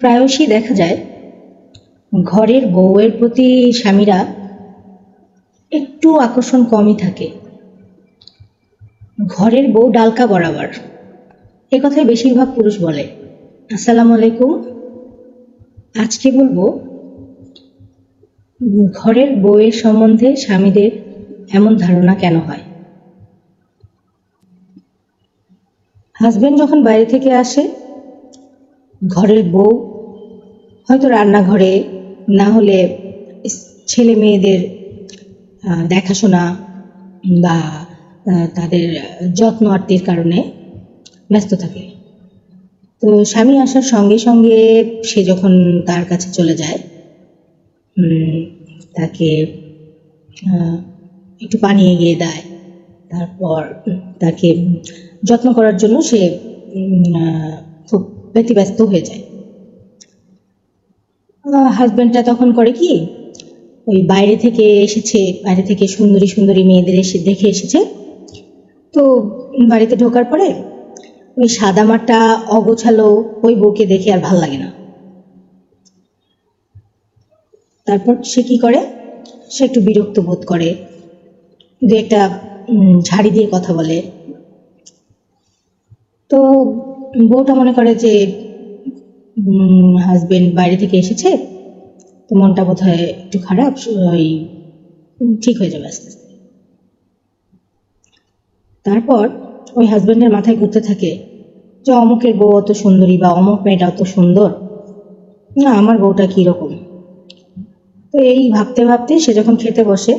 প্রায়শই দেখা যায়, ঘরের বউয়ের প্রতি স্বামীরা একটু আকর্ষণ কমই থাকে। ঘরের বউ ডালকা বরাবর, এ কথাই বেশিরভাগ পুরুষ বলে। আসসালামু আলাইকুম। আজকে বলব, ঘরের বউয়ের সম্বন্ধে স্বামীদের এমন ধারণা কেন হয়? হাজবেন্ড যখন বাইরে থেকে আসে, ঘরের বউ হয়তো রান্নাঘরে না হলে ছেলে মেয়েদের দেখাশোনা বা তাদের যত্ন আত্মীর কারণে ব্যস্ত থাকে। তো স্বামী আসার সঙ্গে সঙ্গে সে যখন তার কাছে চলে যায় তাকে একটু পানি এগিয়ে দেয়। তারপর তাকে যত্ন করার জন্য সে খুব ব্যতিব্যস্ত হয়ে যায়। হাজব্যান্ডটা তখন করে কি, ওই বাইরে থেকে এসেছে, বাইরে থেকে সুন্দরী সুন্দরী মেয়েদের এসে, দেখে এসেছে। তো বাড়িতে ঢোকার পরে ওই সাদামাটা অগোছালো ওই বউকে দেখে আর ভালো লাগে না। তারপর সে কি করে, সে একটু বিরক্ত বোধ করে। দু একটা ঝাড়ি দিয়ে কথা বলে। তো বউটা মনে করে যে হাজবেন্ড বাইরে থেকে এসেছে, তো মনটা বোধ হয় একটু খারাপ ওই ঠিক হয়ে যাবে আস্তে আস্তে। তারপর ওই হাজবেন্ডের মাথায় ঘুরতে থাকে যে অমুকের বউ অত সুন্দরী বা অমুক মেয়েটা অত সুন্দর। না, আমার বউটা কীরকম? তো এই ভাবতে ভাবতে সে যখন খেতে বসে,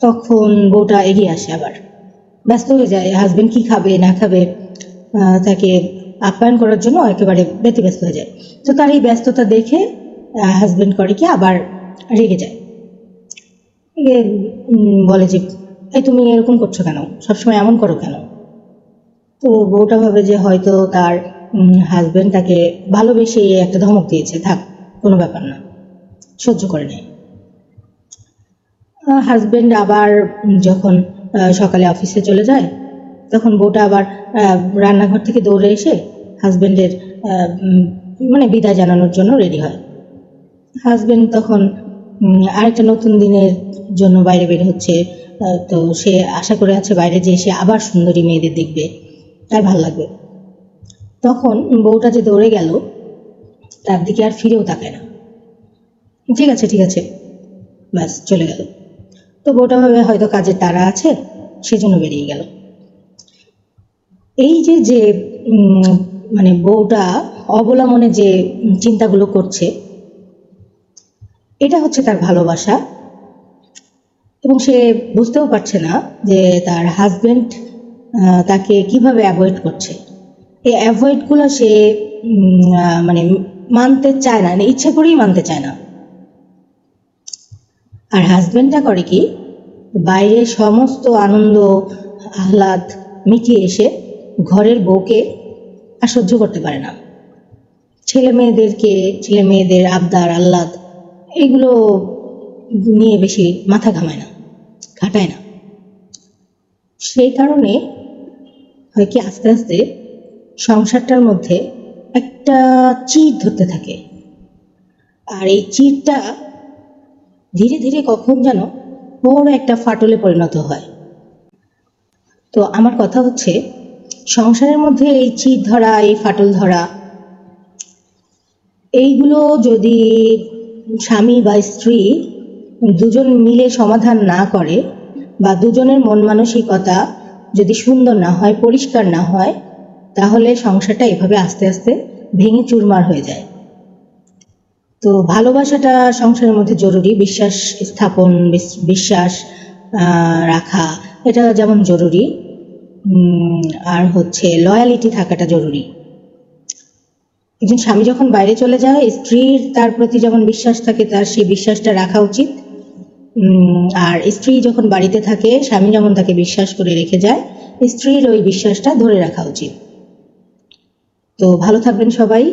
তখন বউটা এগিয়ে আসে আবার। ব্যস্ত হয়ে যায় হাজবেন্ড কি খাবে, না খাবে তাকে আপ্যায়ন করার জন্য একেবারে ব্যতিব্যস্ত হয়ে যায়। তো তার এই ব্যস্ততা দেখে হাজবেন্ড করে কি আবার রেগে যায়। বলে যে, এই তুমি এরকম করছ কেন? সবসময় এমন করো কেন? তো বউটা ভাবে যে হয়তো তার হাজবেন্ড তাকে ভালোবেসে একটা ধমক দিয়েছে, থাক, কোনো ব্যাপার না, সহ্য করে নেয় হাজবেন্ড আবার যখন সকালে অফিসে চলে যায়, তখন বউটা আবার রান্নাঘর থেকে দৌড়ে এসে হাজবেন্ডের মানে বিদায় জানানোর জন্য রেডি হয়। হাজবেন্ড তখন আরেকটা নতুন দিনের জন্য বাইরে বের হচ্ছে তো সে আশা করে আছে বাইরে যে সে আবার সুন্দরী মেয়েদের দেখবে তার ভালো লাগবে। তখন বউটা যে দৌড়ে গেল, তার দিকে আর ফিরেও তাকায় না। ঠিক আছে ঠিক আছে, ব্যাস, চলে গেল। তো বউটা ভাবে হয়তো কাজের তারা আছে, সেজন্য বেরিয়ে গেল। এই যে যে মানে বউটা অবলা মনে যে চিন্তাগুলো করছে, এটা হচ্ছে তার ভালোবাসা। এবং সে বুঝতেও পারছে না যে তার হাজবেন্ড তাকে কীভাবে অ্যাভয়েড করছে। এই অ্যাভয়েডগুলো সে মানে মানতে চায় না মানে ইচ্ছা করেই মানতে চায় না। আর হাজবেন্ডটা করে কি, বাইরে সমস্ত আনন্দ, আহ্লাদ মিটিয়ে এসে ঘরের বউকে আর সহ্য করতে পারে না। ছেলে মেয়েদেরকে, ছেলে মেয়েদের আবদার, আহ্লাদ, এগুলো নিয়ে বেশি মাথা ঘামায় না, ঘাটায় না। সেই কারণে হয় কি, আস্তে আস্তে সংসারটার মধ্যে একটা চির ধরতে থাকে। আর এই চিরটা ধীরে ধীরে কখন যেন বড় একটা ফাটলে পরিণত হয়। তো আমার কথা হচ্ছে সংসারের মধ্যে এই চির ধরা, এই ফাটল ধরা। এইগুলো যদি স্বামী বা স্ত্রী দুজন মিলে সমাধান না করে বা দুজনের মন মানসিকতা যদি সুন্দর না হয়, পরিষ্কার না হয়, তাহলে সংসারটা এভাবে আস্তে আস্তে ভেঙে চুরমার হয়ে যায়। তো ভালোবাসাটা সংসারের মধ্যে জরুরি, বিশ্বাস স্থাপন বিস- বিশ্বাস রাখা, এটা যেমন জরুরি। আর হচ্ছে লয়ালিটি থাকাটা জরুরি। একজন স্বামী যখন বাইরে চলে যায়, স্ত্রীর তার প্রতি যেমন বিশ্বাস থাকে, তার সেই বিশ্বাসটা রাখা উচিত। আর স্ত্রী যখন বাড়িতে থাকে, স্বামী যেমন তাকে বিশ্বাস করে রেখে যায়, স্ত্রীর ওই বিশ্বাসটা ধরে রাখা উচিত। তো ভালো থাকবেন সবাই।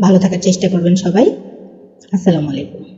ভালো থাকার চেষ্টা করবেন সবাই। আসসালামু আলাইকুম।